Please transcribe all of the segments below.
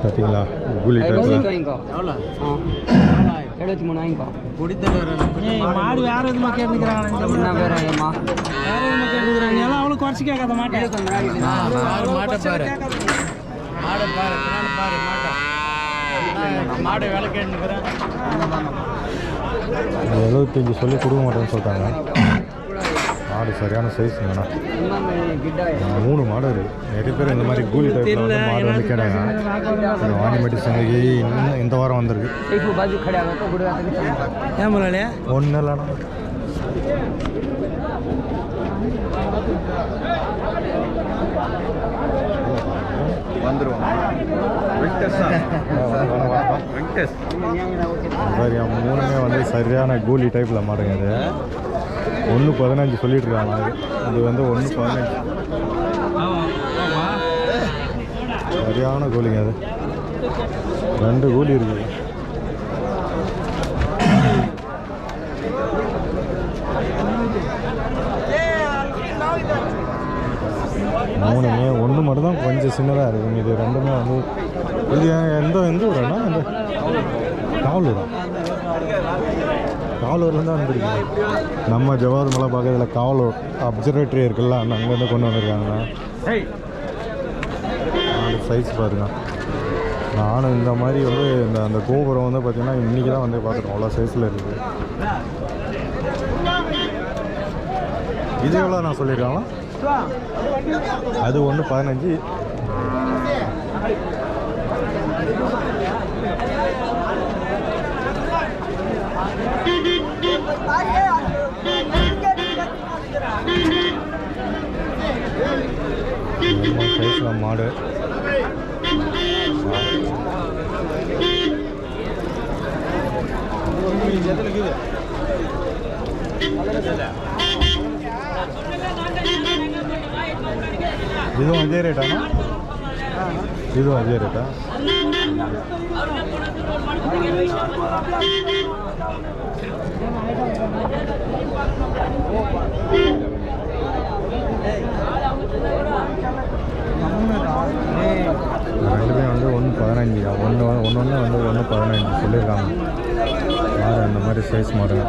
பார்த்தீங்களா கூலி எழுபத்தி மூணு வாங்கிக்கோ மாடு வேற எதுமா கேட்டுக்கிறாங்க? வேற எதுமா கேட்டுக்கிறாங்க? எல்லாம் அவ்வளோ குறைச்சி கேட்காத மாட்டேன். மாட்டை பாரு மாடை பாரு பின்னாடி பாரு மாட்டை. மாடை வேலை கேட்டுக்கிறேன் எழுபத்தஞ்சி சொல்லி கொடுக்க மாட்டேன்னு சொல்லிட்டாங்க மாடு சரியான சைஸுங்கண்ணா மூணு மாடு இருக்குது நிறைய பேர் இந்த மாதிரி கூலி டைப்ல வந்து மாடு வந்து கேட்டாங்க. இந்த வாணிமேட்டு சங்கி இன்னும் இந்த வாரம் வந்திருக்கு. ஒன்றும் இல்லைண்ணா வந்துடுவோம் சரியா மூணுமே வந்து சரியான கூலி டைப்பில் மாடுங்க அது ஒன்று பதினஞ்சு சொல்லிட்டு இருக்காங்க அது. இது வந்து ஒன்று பதினஞ்சு. சரியான கூலிங்க அது. ரெண்டு கூலி இருக்குது மூணுமே ஒன்று மட்டும் தான் கொஞ்சம் சின்னதாக இருக்குங்க இது ரெண்டுமே வந்து இது எந்த எந்த ஊரா இந்த தான் காவலூர்லேருந்து வந்துருக்கீங்க. நம்ம ஜவாது மலை பக்கத்தில் காவலூர் அப்சர்வேட்டரி இருக்குல்ல அந்த அங்கேருந்து கொண்டு வந்திருக்காங்கண்ணா. சைஸ் பாருங்க. நானும் இந்த மாதிரி வந்து இந்த அந்த கோபுரம் வந்து பார்த்தீங்கன்னா இன்றைக்கி தான் வந்து பார்த்துருக்கோம். அவ்வளோ சைஸில் இருக்குது இது எவ்வளோ நான் சொல்லியிருக்காங்களா? அது ஒன்று பதினஞ்சு. சைஸில் மாடு இதுவும் அதே ரேட்டாண்ணா இதுவும் அதே ரேட்டா ரெண்டுமே வந்து ஒன்று பதினஞ்சு. தான் ஒன்று ஒன்று ஒன்று வந்து ஒன்று பதினஞ்சு சொல்லியிருக்காங்க. யார் அந்த மாதிரி சைஸ் மாடுங்க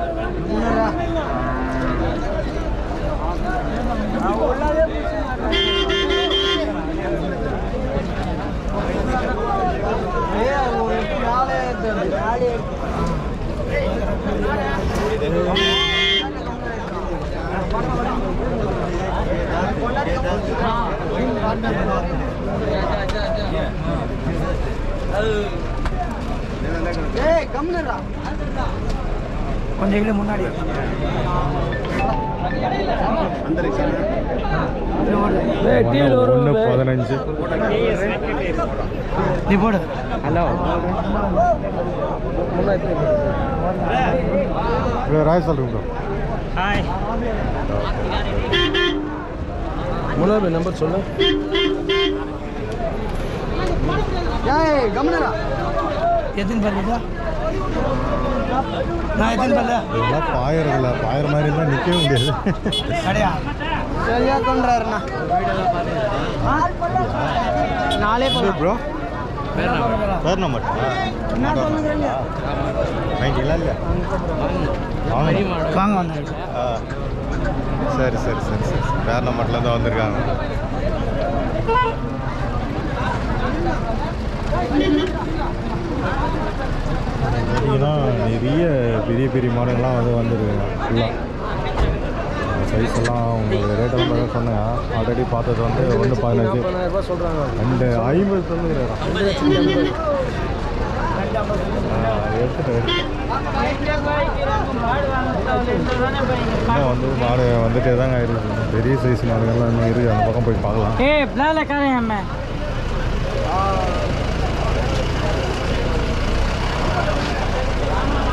கொஞ்சம் இல்லை முன்னாடி. ஒன்று பதினஞ்சு. நீ போடு. ஹலோ. ராய் ஹாய். முன்னாடி நம்பர் சொல்லு. எத்தனை பல்லுதா நான் எத்தனை பல்லு இதெல்லாம் பாயறதில்ல பாயிற மாதிரி இருந்தால் நிற்கவே முடியாது. சரியா கொண்டாருண்ணா நாளே ப்ரோ பேர் வாங்கிட்டீங்களா இல்லை? வாங்க. வாங்க சரி சரி சரி சரி வேறு நம்பர்லேருந்து வந்திருக்காங்க பார்த்தீங்கன்னா நிறைய பெரிய பெரிய மாடுகள்லாம் வந்து வந்துருக்குங்க ஃபுல்லாக சைஸ் எல்லாம் உங்களுக்கு ரேட்டெல்லாம் பார்க்க சொன்னேன் ஆல்ரெடி பார்த்தது வந்து ஒன்று பதினஞ்சு. ரெண்டு ஐம்பது வந்து மாடு வந்துட்டே தாங்க இருக்குது. பெரிய சைஸ் மாடுகள்லாம் இன்னும் இருக்குது அந்த பக்கம் போய் பார்க்கலாம். ஏ காரேன் அம்மா.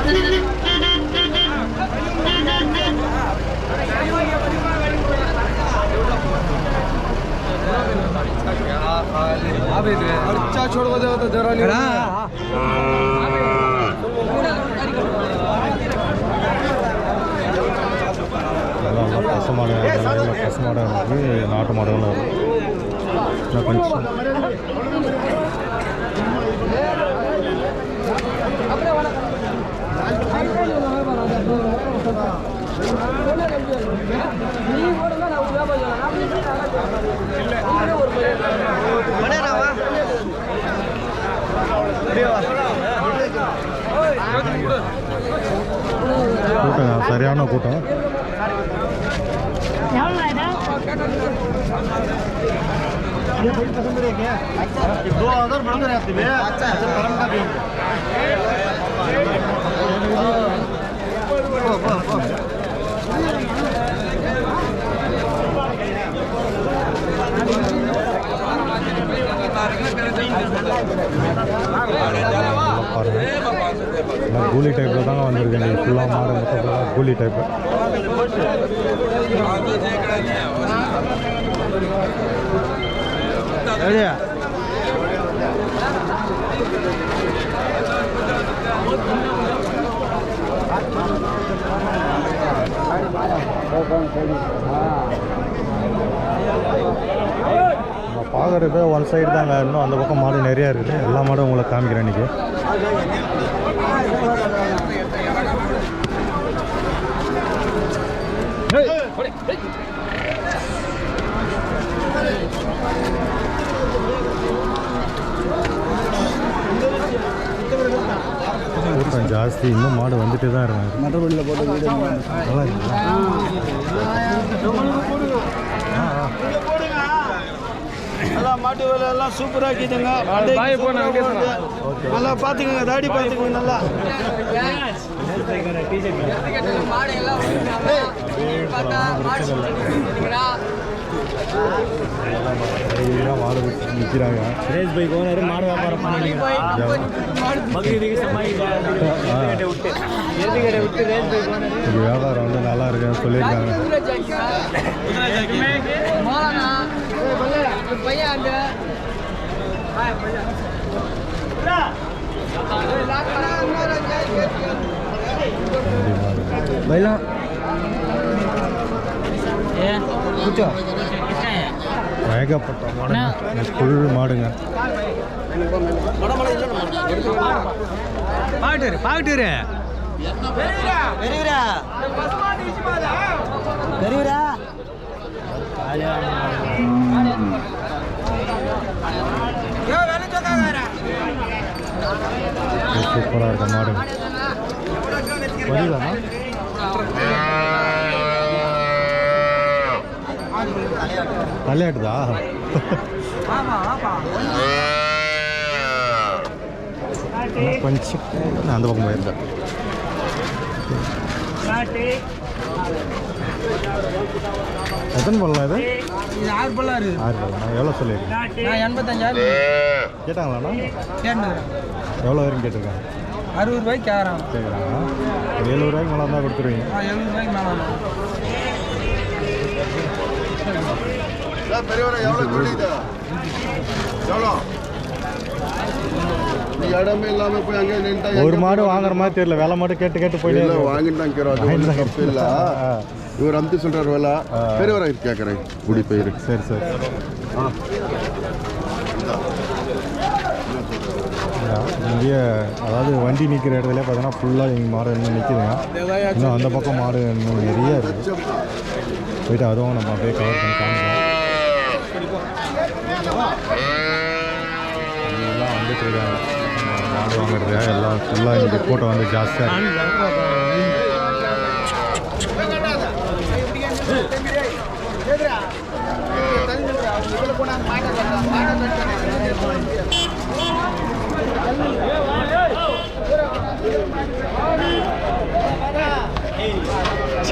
છોડવા દેવા તો જરા நல்லா பசு மாடு நல்ல பசு மாடு இருக்குது நாட்டு மாடுகளும் இருக்குது கொஞ்சம் நீ கூட நான் வியாபாரம் இல்லை கூட்டம் சரியான கூட்டம். பாருங்க எல்லாம் கூலி டைப்பில் தாங்க வந்திருக்கு நீங்கள் ஃபுல்லாக மாடு மொத்தம் டைப்பு நம்ம பார்க்குறது ஒன் சைடு தாங்க. இன்னும் அந்த பக்கம் மாடு நிறையா இருக்குது. எல்லா மாடும் உங்களுக்கு காமிக்கிறேன் இன்றைக்கி கூட்டம் ஜாஸ்தி இன்னும் மாடு வந்துட்டு தான் இருக்காங்க மற்றபடியில் போட்டு வீடு நல்லா இருக்குங்களா மாட்டு வேலை எல்லாம் சூப்பராக இருக்குதுங்க. நல்லா பார்த்துக்கோங்க. தாடி பார்த்துக்கோங்க. நல்லா. நிறைய மாடு நிற்கிறாங்க சுரேஷ் பைக் ஓனர் மாடு வியாபாரம் விட்டு விட்டு ரேஸ் பைக் ஓனர் வியாபாரம் வந்து நல்லா இருக்குன்னு சொல்லியிருக்காங்க பைலாம் கூச்சோ ஏகப்பட்ட மாடுங்க ஃபுல் மாடுங்க பாட்டுரு பாட்டுரு சூப்பராக இருக்க மாடுங்க தலையாட்டுதா? கொஞ்சம் நான் அந்த பக்கம் போயிருந்தேன். எத்தனை பண்ணலாம் இது? இது ஆறு பண்ணலாம் எவ்வளோ சொல்லியிருக்கேன்? நான் எண்பத்தஞ்சாயிரம். கேட்டாங்களாண்ணா? எவ்வளோ வரைக்கும் கேட்டிருக்காங்க? அறுபது ரூபாய்க்கு கேட்குறான் கேட்குறாங்க ஒரு எழுபது ரூபாய்க்கு மேலே தான் கொடுத்துருவீங்க. நான் எழுபது ரூபாய்க்கு மேலே பெரியவரை எவ்வளோ கூலி இது எவ்வளோ நீ இடமே இல்லாம போய் அங்கே நின்றுட்டா ஒரு மாடு வாங்குற மாதிரி தெரியல. விலை மட்டும் கேட்டு கேட்டு போயிட்டே. வாங்கிட்டு தான் தான் தப்பு இல்லை. இவர் அமுத்தி சொல்கிறார் வேலை. பெரியவரை கேட்குறேன் குடி பயிர் சரி சரி. இங்கேயே அதாவது வண்டி நிற்கிற இடத்துல பார்த்தீங்கன்னா ஃபுல்லாக இங்கே மாடு இன்னும் நிற்குதுங்க இன்னும் அந்த பக்கம் மாடு இன்னும் நிறைய இருக்குது போயிட்டு அதுவும் நம்ம அப்படியே கவர் பண்ணி எல்லாம் வந்துட்டு இருக்காங்க. மாடு வாங்குறது எல்லாம் ஃபுல்லாக இன்றைக்கி கூட்டம் வந்து ஜாஸ்தியாக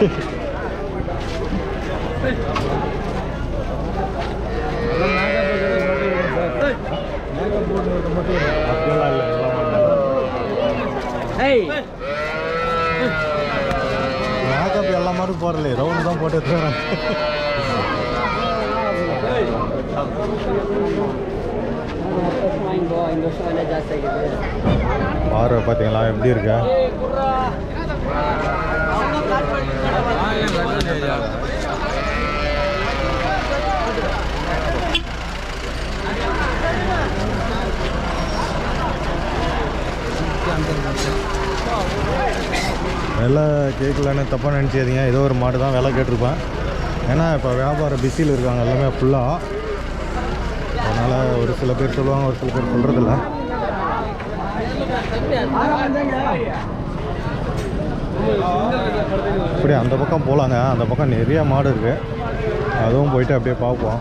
இருக்கு. மேக்கப் எல்லா மாதிரி போடல ரவுண்டு தான் போட்டு எடுத்துக்கிறாங்க பார்வை பார்த்தீங்களா? எப்படி இருக்கு? விலை கேட்கலன்னு தப்பாக நினச்சிக்காதீங்க ஏதோ ஒரு மாடு தான் விலை கேட்டிருப்பேன். ஏன்னா இப்போ வியாபாரம் பிஸியில் இருக்காங்க எல்லாமே ஃபுல்லாக அதனால் ஒரு சில பேர் சொல்லுவாங்க ஒரு சில பேர் சொல்கிறதில்ல இப்படி அந்த பக்கம் போகலாங்க அந்த பக்கம் நிறைய மாடு இருக்குது அதுவும் போயிட்டு அப்படியே பார்ப்போம்.